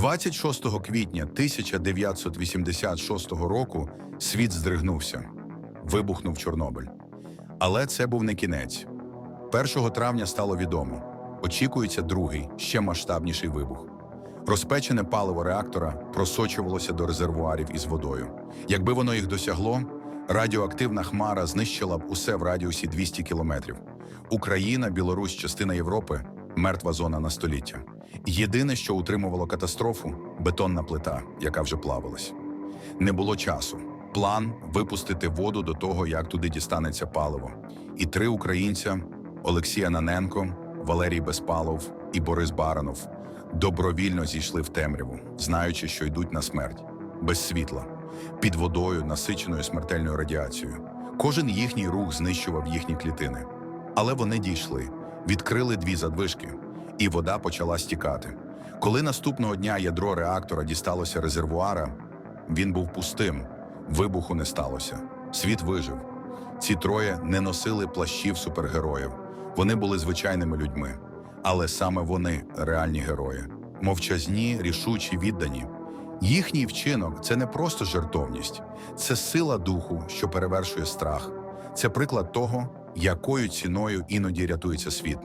26 квітня 1986 року світ здригнувся. Вибухнув Чорнобиль. Але це був не кінець. 1 травня стало відомо: очікується другий, ще масштабніший вибух. Розпечене паливо реактора просочувалося до резервуарів із водою. Якби воно їх досягло, радіоактивна хмара знищила б усе в радіусі 200 кілометрів. Україна, Білорусь, частина Європи мертва зона на століття. Єдине, що утримувало катастрофу бетонна плита, яка вже плавилась. Не було часу. План випустити воду до того, як туди дістанеться паливо. І три українця Олексій Ананенко, Валерій Безпалов і Борис Баранов добровільно зійшли в темряву, знаючи, що йдуть на смерть без світла, під водою, насиченою смертельною радіацією. Кожен їхній рух знищував їхні клітини. Але вони дійшли, відкрили дві задвижки, і вода почала стікати. Коли наступного дня ядро реактора дісталося резервуара, він був пустим, вибуху не сталося. Світ вижив. Ці троє не носили плащів супергероїв. Вони були звичайними людьми. Але саме вони реальні герої, мовчазні, рішучі, віддані. Їхній вчинок це не просто жертовність, це сила духу, що перевершує страх. Це приклад того, якою ціною іноді рятується світ.